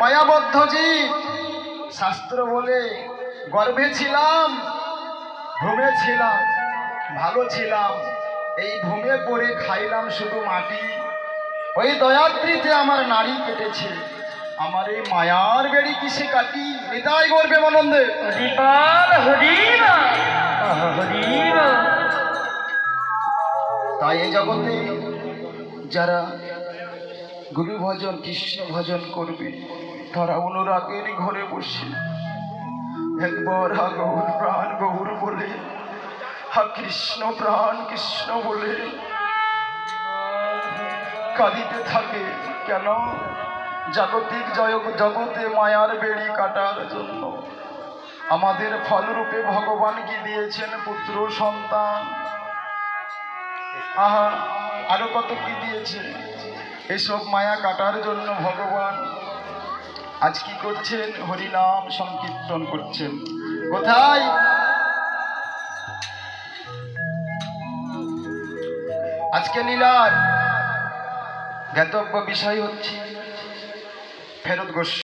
মায়াবদ্ধ জীব। শাস্ত্র বলে গর্ভে ছিলাম ঘুমে ছিলাম ভালো ছিলাম। এই ঘুমে পড়ে খাইলাম শুধু মাটি। ওই দয়াদ্রিতে আমার নারী কেটেছে। আমার এই মায়ার বেড়ি কিসে কাটি? হৃদয় গর্বে মনন্দে। তাই এই জগতে যারা গুরু ভজন কৃষ্ণ ভজন করবে তারা অনুরাগের ঘরে বসে। একবার হা গৌর প্রাণ গৌর বলে, হা কৃষ্ণ প্রাণ কৃষ্ণ বলে। কাঁদিতে থাকে, কেন? জাগতিক জগতে মায়ার বেড়ি কাটার জন্য। আমাদের ফলরূপে ভগবান কি দিয়েছেন পুত্র, সন্তান? আহা, আরও কত কি দিয়েছে? এসব মায়া কাটার জন্য ভগবান আজ কি করছেন? হরিনাম সংকীর্তন করছেন। কোথায়? আজকে লীলার জ্ঞাতব্য বিষয় হচ্ছে ফেরত গোস্বামী